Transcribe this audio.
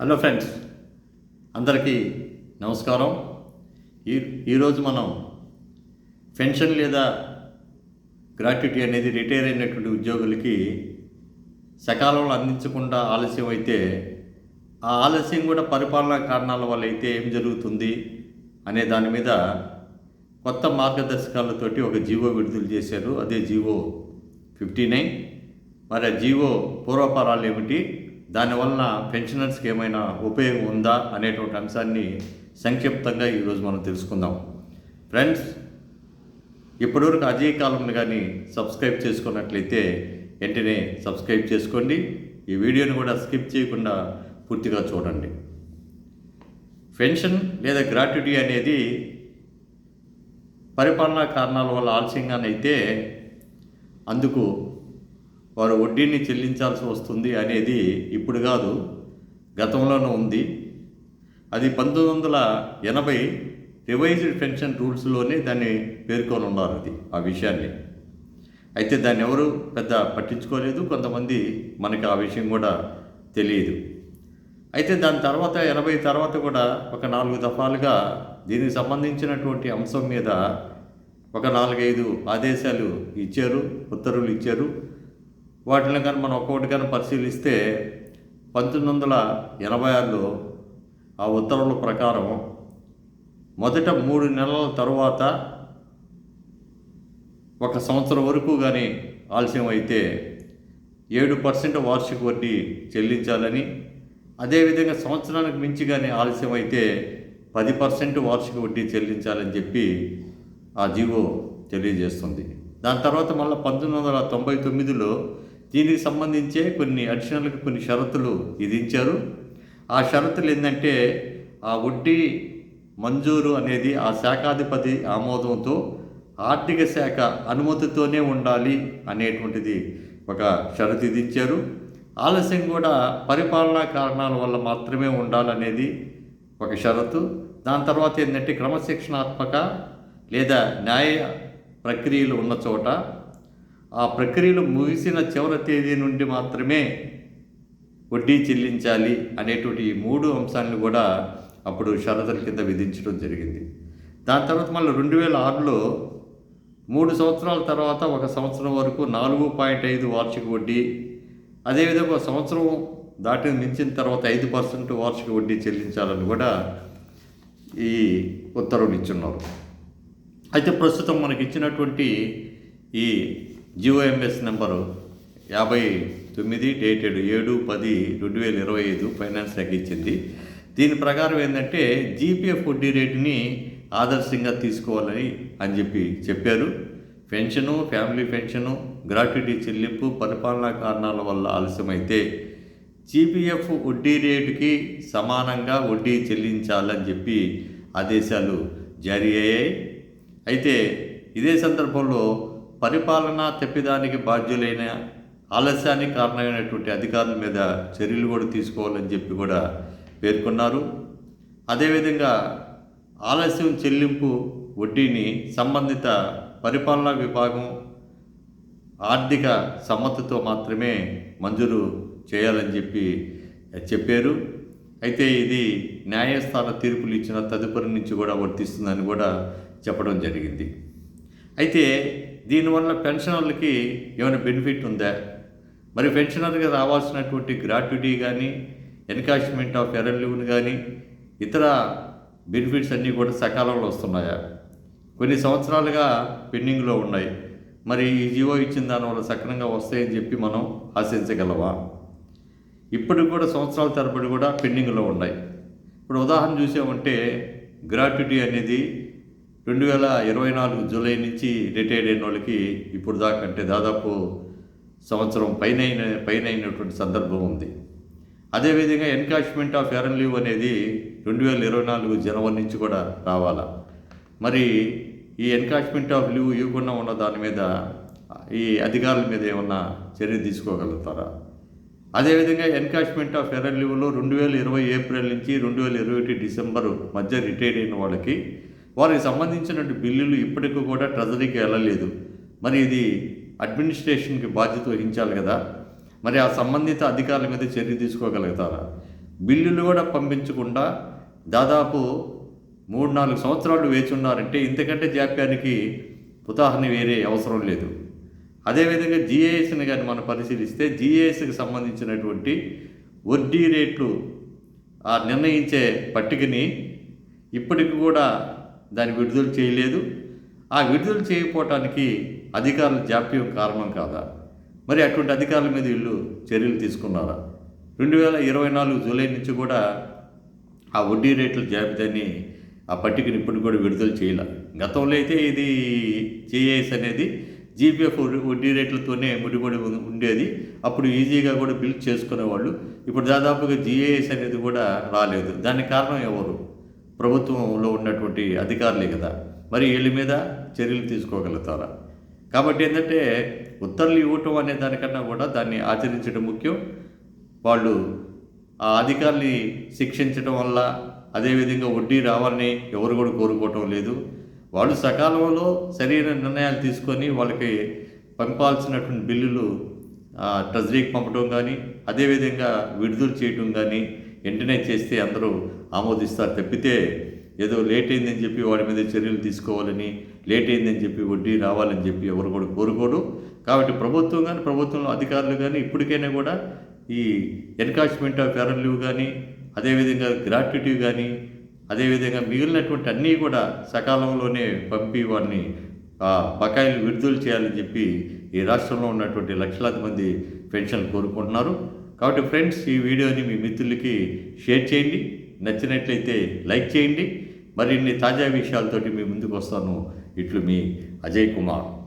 Hello friends అందరికీ నమస్కారం. ఈ ఈరోజు మనం పెన్షన్ లేదా గ్రాట్యుటీ అనేది రిటైర్ అయినటువంటి ఉద్యోగులకి సకాలంలో అందించకుండా ఆలస్యం అయితే ఆ ఆలస్యం కూడా పరిపాలనా కారణాల వల్ల అయితే ఏం జరుగుతుంది అనే దాని మీద కొత్త మార్గదర్శకాలతోటి ఒక జీవో విడుదల చేశారు. అదే జీవో ఫిఫ్టీ నైన్. మరి ఆ జీవో పూర్వపరాలు ఏమిటి? దానివల్ల పెన్షనర్స్కి ఏమైనా ఉపయోగం ఉందా అనేటువంటి అంశాన్ని సంక్షిప్తంగా ఈరోజు మనం తెలుసుకుందాం. ఫ్రెండ్స్ ఇప్పటివరకు అజయ్ కాలంని కానీ సబ్స్క్రైబ్ చేసుకున్నట్లయితే వెంటనే సబ్స్క్రైబ్ చేసుకోండి. ఈ వీడియోని కూడా స్కిప్ చేయకుండా పూర్తిగా చూడండి. పెన్షన్ లేదా గ్రాట్యుటీ అనేది పరిపాలనా కారణాల వల్ల ఆలస్యంగానైతే అందుకు వారు వడ్డీని చెల్లించాల్సి వస్తుంది అనేది ఇప్పుడు కాదు గతంలోనూ ఉంది. అది పంతొమ్మిది వందల ఎనభై రివైజ్డ్ పెన్షన్ రూల్స్లోనే దాన్ని పేర్కొని ఉన్నారు అది ఆ విషయాన్ని. అయితే దాన్ని ఎవరు పెద్ద పట్టించుకోలేదు కొంతమంది మనకి ఆ విషయం కూడా తెలియదు. అయితే దాని తర్వాత ఎనభై తర్వాత కూడా ఒక నాలుగు దఫాలుగా దీనికి సంబంధించినటువంటి అంశం మీద ఒక నాలుగైదు ఆదేశాలు ఇచ్చారు ఉత్తర్వులు ఇచ్చారు. వాటిని కానీ మనం ఒక్కొక్కటి కానీ పరిశీలిస్తే పంతొమ్మిది వందల ఎనభై ఆరులో ఆ ఉత్తర్వుల ప్రకారం మొదట మూడు నెలల తరువాత ఒక సంవత్సరం వరకు కానీ ఆలస్యం అయితే ఏడు పర్సెంట్ వార్షిక వడ్డీ చెల్లించాలని అదేవిధంగా సంవత్సరానికి మించి కానీ ఆలస్యం అయితే పది పర్సెంట్ వార్షిక వడ్డీ చెల్లించాలని చెప్పి ఆ జీవో తెలియజేస్తుంది. దాని తర్వాత మళ్ళీ పంతొమ్మిది వందల తొంభై తొమ్మిదిలో దీనికి సంబంధించే కొన్ని అడిషనల్గా కొన్ని షరతులు విధించారు ఆ షరతులు ఏంటంటే ఆ వడ్డీ మంజూరు అనేది ఆ శాఖాధిపతి ఆమోదంతో ఆర్థిక శాఖ అనుమతితోనే ఉండాలి అనేటువంటిది ఒక షరతు విధించారు ఆలస్యం కూడా పరిపాలనా కారణాల వల్ల మాత్రమే ఉండాలనేది ఒక షరతు. దాని తర్వాత ఏంటంటే క్రమశిక్షణాత్మక లేదా న్యాయ ప్రక్రియలు ఉన్న చోట ఆ ప్రక్రియలు ముగిసిన చివరి తేదీ నుండి మాత్రమే వడ్డీ చెల్లించాలి అనేటువంటి ఈ మూడు అంశాలను కూడా అప్పుడు షరతుల కింద విధించడం జరిగింది. దాని తర్వాత మళ్ళీ రెండు వేల ఆరులో మూడు సంవత్సరాల తర్వాత ఒక సంవత్సరం వరకు నాలుగు పాయింట్ ఐదు వార్షిక వడ్డీ అదేవిధంగా ఒక సంవత్సరం దాటిని మించిన తర్వాత ఐదు పర్సెంట్ వార్షిక వడ్డీ చెల్లించాలని కూడా ఈ ఉత్తర్వులు ఇచ్చున్నారు. అయితే ప్రస్తుతం మనకి ఇచ్చినటువంటి ఈ జిఓఎంఎస్ నెంబరు యాభై తొమ్మిది డేటెడ్ ఏడు పది రెండు వేల ఇరవై ఐదు ఫైనాన్స్ శాఖ ఇచ్చింది. దీని ప్రకారం ఏంటంటే జీపీఎఫ్ వడ్డీ రేటుని ఆదర్శంగా తీసుకోవాలని అని చెప్పి చెప్పారు. పెన్షను ఫ్యామిలీ పెన్షను గ్రాట్యుటీ చెల్లింపు పరిపాలనా కారణాల వల్ల ఆలస్యమైతే జీపీఎఫ్ వడ్డీ రేటుకి సమానంగా వడ్డీ చెల్లించాలని చెప్పి ఆదేశాలు జారీ అయ్యాయి. అయితే ఇదే సందర్భంలో పరిపాలనా తప్పిదానికి బాధ్యులైన ఆలస్యానికి కారణమైనటువంటి అధికారుల మీద చర్యలు కూడా తీసుకోవాలని చెప్పి కూడా పేర్కొన్నారు. అదేవిధంగా ఆలస్యం చెల్లింపు వడ్డీని సంబంధిత పరిపాలనా విభాగం ఆర్థిక సమ్మతితో మాత్రమే మంజూరు చేయాలని చెప్పి చెప్పారు. అయితే ఇది న్యాయస్థాన తీర్పులు ఇచ్చిన తదుపరి నుంచి కూడా వర్తిస్తుందని కూడా చెప్పడం జరిగింది. అయితే దీనివల్ల పెన్షనర్లకి ఏమైనా బెనిఫిట్ ఉందా? మరి పెన్షనర్గా రావాల్సినటువంటి గ్రాట్యుటీ కానీ ఎన్కాష్మెంట్ ఆఫ్ ఎరల్ కానీ ఇతర బెనిఫిట్స్ అన్నీ కూడా సకాలంలో వస్తున్నాయా? కొన్ని సంవత్సరాలుగా పెండింగ్లో ఉన్నాయి. మరి ఈ జీవో ఇచ్చిన దానివల్ల సక్రమంగా వస్తాయని చెప్పి మనం ఆశించగలవా ఇప్పటికి కూడా సంవత్సరాల తరబడి కూడా పెండింగ్లో ఉన్నాయి. ఇప్పుడు ఉదాహరణ చూసామంటే గ్రాట్యుటీ అనేది రెండు వేల ఇరవై నాలుగు జూలై నుంచి రిటైర్డ్ అయిన వాళ్ళకి ఇప్పుడు దాకా అంటే దాదాపు సంవత్సరం పైన పైన అయినటువంటి సందర్భం ఉంది. అదేవిధంగా ఎన్కాష్మెంట్ ఆఫ్ ఎరన్ లీవ్ అనేది రెండు వేల ఇరవై నాలుగు జనవరి నుంచి కూడా రావాలా? మరి ఈ ఎన్కాష్మెంట్ ఆఫ్ లీవ్ ఇవ్వకుండా ఉన్న దాని మీద ఈ అధికారుల మీద ఏమన్నా చర్య తీసుకోగలుగుతారా? అదేవిధంగా ఎన్కాష్మెంట్ ఆఫ్ ఎరన్ లీవ్లో రెండు వేల ఇరవై ఏప్రిల్ నుంచి రెండు వేల ఇరవై ఒకటి డిసెంబరు మధ్య రిటైర్ అయిన వాళ్ళకి వారికి సంబంధించిన బిల్లులు ఇప్పటికీ కూడా ట్రెజరీకి వెళ్ళలేదు. మరి ఇది అడ్మినిస్ట్రేషన్కి బాధ్యత వహించాలి కదా. మరి ఆ సంబంధిత అధికారుల మీద చర్య తీసుకోగలుగుతారా? బిల్లులు కూడా పంపించకుండా దాదాపు మూడు నాలుగు సంవత్సరాలు వేచి ఉన్నారంటే ఇంతకంటే జాప్యానికి ఉదాహరణ వేరే అవసరం లేదు. అదేవిధంగా జిఏఎస్ని కానీ మనం పరిశీలిస్తే జిఏఎస్కి సంబంధించినటువంటి వడ్డీ రేట్లు ఆ నిర్ణయించే పట్టికని ఇప్పటికి కూడా దాన్ని విడుదల చేయలేదు. ఆ విడుదల చేయకపోవటానికి అధికారుల జాప్యం కారణం కాదా? మరి అటువంటి అధికారుల మీద వీళ్ళు చర్యలు తీసుకున్నారా? రెండు వేల ఇరవై నాలుగు జూలై నుంచి కూడా ఆ వడ్డీ రేట్ల జాబితాని ఆ పట్టికని ఇప్పుడు కూడా విడుదల చేయాల. గతంలో అయితే ఇది జేఏఎస్ అనేది జీపీఎఫ్ వడ్డీ రేట్లతోనే ముడిపడి ఉండేది. అప్పుడు ఈజీగా కూడా బిల్ చేసుకునేవాళ్ళు. ఇప్పుడు దాదాపుగా జీఏఎస్ అనేది కూడా రాలేదు. దానికి కారణం ఎవరు? ప్రభుత్వంలో ఉన్నటువంటి అధికారులే కదా. మరి వీళ్ళ మీద చర్యలు తీసుకోగలుగుతారా? కాబట్టి ఏంటంటే ఉత్తర్వులు ఇవ్వటం అనే దానికన్నా కూడా దాన్ని ఆచరించడం ముఖ్యం. వాళ్ళు ఆ అధికారుల్ని శిక్షించడం వల్ల అదేవిధంగా వడ్డీ రావాలని ఎవరు కూడా కోరుకోవటం లేదు. వాళ్ళు సకాలంలో సరైన నిర్ణయాలు తీసుకొని వాళ్ళకి పంపాల్సినటువంటి బిల్లులు ట్రెజరీకి పంపడం కానీ అదేవిధంగా విడుదల చేయటం కానీ వెంటనే చేస్తే అందరూ ఆమోదిస్తారు. తప్పితే ఏదో లేట్ అయిందని చెప్పి వాడి మీద చర్యలు తీసుకోవాలని లేట్ అయిందని చెప్పి వడ్డీ రావాలని చెప్పి ఎవరు కూడా కోరుకోడు. కాబట్టి ప్రభుత్వం కానీ ప్రభుత్వంలో అధికారులు కానీ ఇప్పటికైనా కూడా ఈ ఎన్కాచ్మెంట్ ఆఫ్ ఎరర్ లీవ్ కానీ అదేవిధంగా గ్రాట్యుటీ కానీ అదేవిధంగా మిగిలినటువంటి అన్నీ కూడా సకాలంలోనే పంపి వాడిని బకాయిలు విడుదల చేయాలని చెప్పి ఈ రాష్ట్రంలో ఉన్నటువంటి లక్షలాది మంది పెన్షన్లు కోరుకుంటున్నారు. కాబట్టి ఫ్రెండ్స్ ఈ వీడియోని మీ మిత్రులకి షేర్ చేయండి. నచ్చినట్లయితే లైక్ చేయండి. మరిన్ని తాజా విషయాలతోటి మీ ముందుకు వస్తాను. ఇట్లు మీ అజయ్ కుమార్.